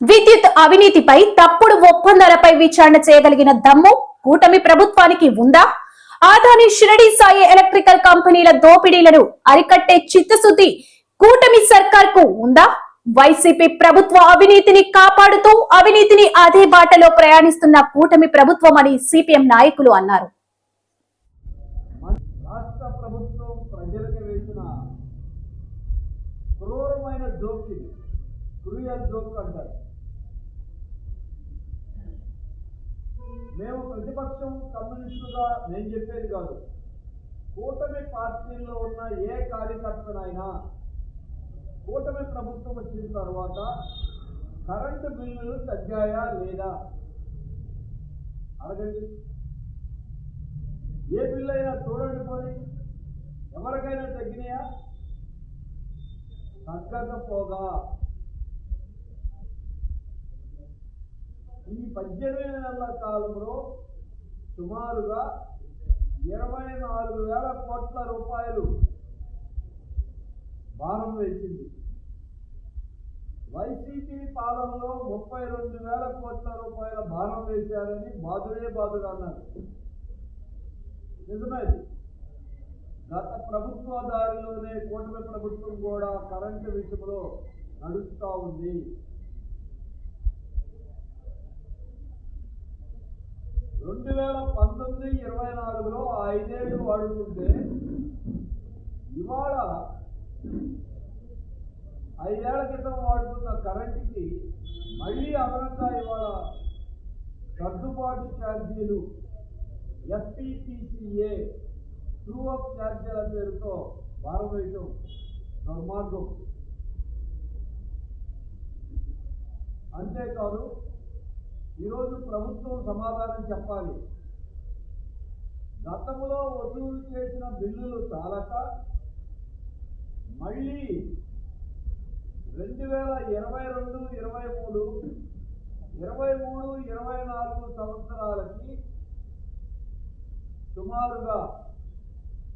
విద్యుత్ అవినీతిపై తప్పుడు ఒప్పందాలపై విచారణ చేయగలిగిన దమ్ము కూటమి ప్రభుత్వానికి ఉందా? ఆదాని షిరడి సాయి ఎలక్ట్రికల్ కంపెనీల దోపిడీలను అరికట్టే చిత్తశుద్ధి కూటమి సర్కార్కు ఉందా? వైసీపీ ప్రభుత్వ అవినీతిని కాపాడుతూ అవినీతిని అదే బాటలో ప్రయాణిస్తున్న కూటమి ప్రభుత్వం అని సిపిఎం నాయకులు అన్నారు. క్రూరమైన క్రూయల్ జోక్ అంటారు. మేము ప్రతిపక్షం కమ్యూనిస్టుగా నేను చెప్పేది కాదు. కూటమి పార్టీల్లో ఉన్న ఏ కార్యకర్తనైనా కూటమి ప్రభుత్వం వచ్చిన తర్వాత కరెంటు బిల్లులు తగ్గాయా లేదా? అడగండి. ఏ బిల్లు అయినా చూడండి పోయి ఎవరికైనా తగ్గినాయా? తగ్గకపోగా. ఈ పద్దెనిమిది నెలల కాలంలో సుమారుగా ఇరవై నాలుగు వేల కోట్ల రూపాయలు భారం వేసింది. వైసీపీ పాలనలో ముప్పై రెండు వేల కోట్ల రూపాయల భారం వేశారని బాధుడే బాధుడు అన్నారు. నిజమేది గత ప్రభుత్వ దారిలోనే కూటమి ప్రభుత్వం కూడా కరెంటు విషయంలో నడుస్తూ ఉంది. రెండు వేల పంతొమ్మిది ఇరవై నాలుగులో ఆ ఐదేళ్ళు వాడుకుంటే ఇవాళ ఐదేళ్ళ క్రితం వాడుతున్న కరెంటుకి మళ్ళీ అదనంగా ఇవాళ సర్దుబాటు ఛార్జీలు ఎస్పీటీసీఏ ట్రూ అప్ ఛార్జీల పేరుతో భారం వేయటం దుర్మార్గం. అంతేకాదు ఈరోజు ప్రభుత్వం సమాధానం చెప్పాలి. గతంలో వసూలు చేసిన బిల్లులు చాలక మళ్ళీ రెండు వేల ఇరవై రెండు ఇరవై మూడు ఇరవై మూడు ఇరవై నాలుగు సంవత్సరాలకి సుమారుగా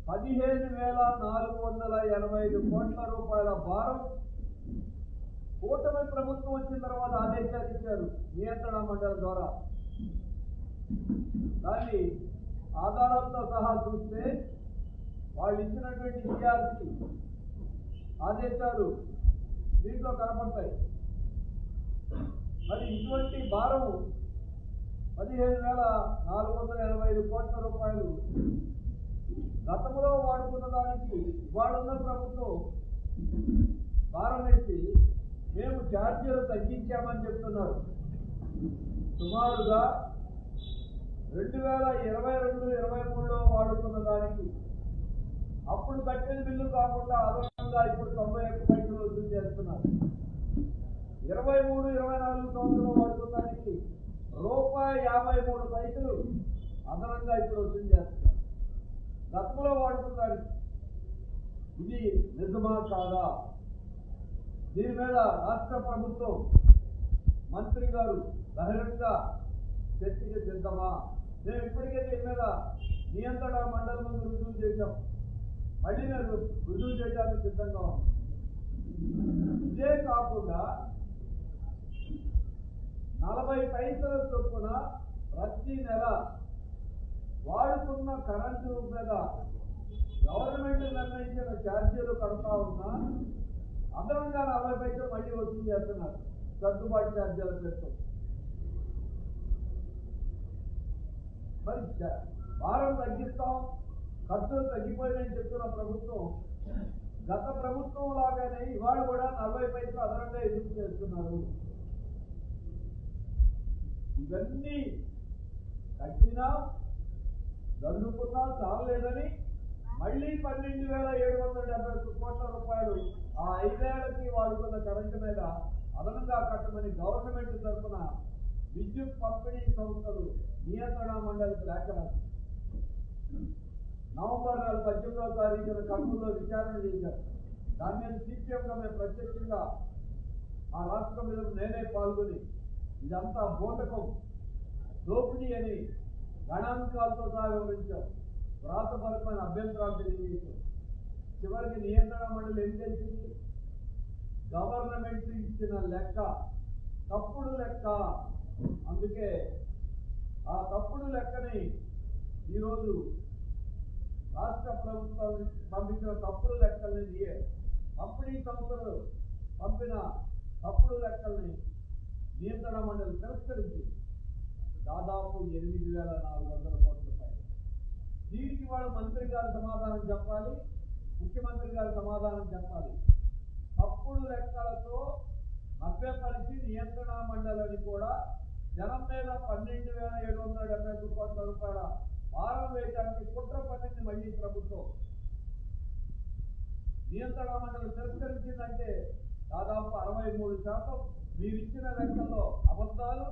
పదిహేను వేల నాలుగు వందల ఎనభై ఐదు కోట్ల రూపాయల భారం కూటమి ప్రభుత్వం వచ్చిన తర్వాత ఆదేశాలు ఇచ్చారు నియంత్రణ మండలి ద్వారా. దాన్ని ఆధారాలతో సహా చూస్తే వాళ్ళు ఇచ్చినటువంటి విద్యార్థి ఆదేశాలు దీంట్లో కనపడతాయి. మరి ఇటువంటి భారం పదిహేను వేల నాలుగు వందల ఎనభై ఐదు కోట్ల రూపాయలు గతంలో వాడుకున్న దానికి ఇవాళున్న ప్రభుత్వం భారం వేసి మేము ఛార్జీలు తగ్గించామని చెప్తున్నారు. సుమారుగా రెండు వేల ఇరవై రెండు ఇరవై మూడులో వాడుకున్న దానికి. అప్పుడు కట్టిన బిల్లు కాకుండా అదనంగా ఇప్పుడు తొంభై ఒక్క పైసలు వసూలు చేస్తున్నారు. ఇరవై మూడు ఇరవై నాలుగు సంవత్సరం వాడుకున్న దానికి రూపాయి యాభై మూడు పైసలు అదనంగా ఇప్పుడు వసూలు చేస్తున్నారు. గతంలో దానికి. ఇది నిజమా కాదా? దీని మీద రాష్ట్ర ప్రభుత్వం మంత్రి గారు బహిరంగ చర్చకి సిద్ధమా మేము ఇప్పటికే దీని మీద నియంత్రణ మండలి ముందు రుజువు చేశాం. మళ్ళీ నేను రుజువు చేయడానికి సిద్ధంగా ఉన్నాను ఇదే కాకుండా నలభై పైసల చొప్పున ప్రతి నెల వాడుతున్న కరెంటు మీద గవర్నమెంట్ నిర్ణయించిన ఛార్జీలు కడతా ఉన్నా అదనంగా నలభై పైసలు మళ్ళీ వసూలు చేస్తున్నారు. సర్దుబాటు ఛార్జీల పేరుతో మరి భారం తగ్గిస్తాం ఖర్చులు తగ్గిపోయిందని చెప్తున్న ప్రభుత్వం గత ప్రభుత్వం లాగానే ఇవాళ కూడా నలభై పైసలు అదనంగా ఎదురు చేస్తున్నారు? ఇవన్నీ కట్టినా దన్నుకున్నా చాలలేదని మళ్ళీ పన్నెండు వేల ఏడు వందల డెబ్బై ఒక్క కోట్ల రూపాయలు ఆ ఐదేళ్ళకి వాడుకున్న కరెంటు మీద అదనంగా కట్టమని గవర్నమెంట్ తరఫున విద్యుత్ పంపిణీ సంస్థలు నియంత్రణ మండలికి లేఖ నవంబర్ నెల పద్దెనిమిదవ తారీఖున కర్నూలులో విచారణ చేశారు. దాని మీద సీపీఎంగా మేము ప్రత్యక్షంగా ఆ రాష్ట్రం మీద నేనే పాల్గొని ఇదంతా బోటకం దోపిడీ అని గణాంకాలతో సహా వివరించాం వ్రాతపరమైన అభ్యంతరాలు తెలియజేశాం చివరికి నియంత్రణ మండలి ఏం చేసింది? గవర్నమెంట్ ఇచ్చిన లెక్క తప్పుడు లెక్క. అందుకే ఆ తప్పుడు లెక్కని ఈరోజు రాష్ట్ర ప్రభుత్వం పంపించిన తప్పుడు లెక్కల్ని ఏ పంపిణీ సంస్థలు పంపిన తప్పుడు లెక్కల్ని నియంత్రణ మండలి తిరస్కరించింది. దాదాపు ఎనిమిది వేల నాలుగు వందల దీనికి వాళ్ళు మంత్రి గారు సమాధానం చెప్పాలి ముఖ్యమంత్రి గారు సమాధానం చెప్పాలి. తప్పుడు లెక్కలతో మభ్యపరిచి నియంత్రణ మండలిని కూడా జనం మీద పన్నెండు వేల ఏడు వందల డెబ్బై ఐదు కోట్ల రూపాయల భారం వేయడానికి కుట్ర పన్నెండు మళ్ళీ ప్రభుత్వం. నియంత్రణ మండలి తిరస్కరించిందంటే దాదాపు అరవై మూడు శాతం మీరిచ్చిన లెక్కల్లో అబద్ధాలు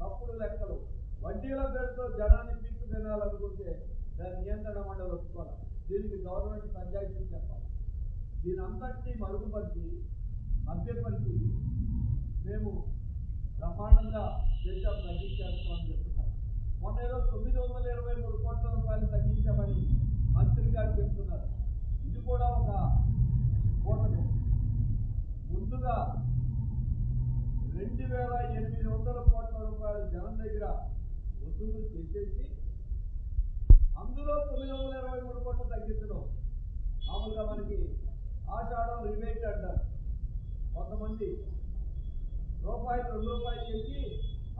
తప్పుడు లెక్కలు. వడ్డీల పేరుతో జనాన్ని పీక్కు తినాలనుకుంటే దాని నియంత్రణ మండలి ఒప్పుకోవాలి. దీనికి గవర్నమెంట్ పంచాయతీ చెప్పాలి. దీని అంతటినీ మరుగుపరిచి మభ్యపరిచి మేము బ్రహ్మాండంగా దేశం తగ్గించేస్తామని చెప్తున్నారు. మొన్న ఏదో తొమ్మిది వందల ఇరవై మూడు కోట్ల రూపాయలు తగ్గించామని మంత్రి గారు చెప్తున్నారు. ఇది కూడా ఒక కోటకు ముందుగా రెండు వేల ఎనిమిది వందల కోట్ల రూపాయలు జనం దగ్గర వసూలు చేసేసి అందులో తొమ్మిది వందల ఇరవై మూడు కోట్లు తగ్గించడం. మామూలుగా మనకి ఆషాఢం రిబేట్ అంటారు. కొంతమంది రూపాయలు రెండు రూపాయలు చేసి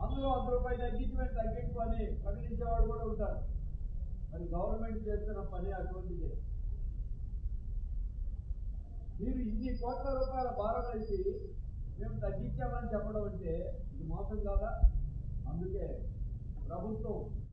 అందులో వంద రూపాయలు తగ్గించి మేము తగ్గించు అని ప్రకటించేవాడు కూడా ఉంటారు. మరి గవర్నమెంట్ చేస్తున్న పని అటువంటిదే. మీరు ఇన్ని కోట్ల రూపాయల భారం వేసి మేము తగ్గించామని చెప్పడం అంటే ఇది మోసం కాదా? అందుకే ప్రభుత్వం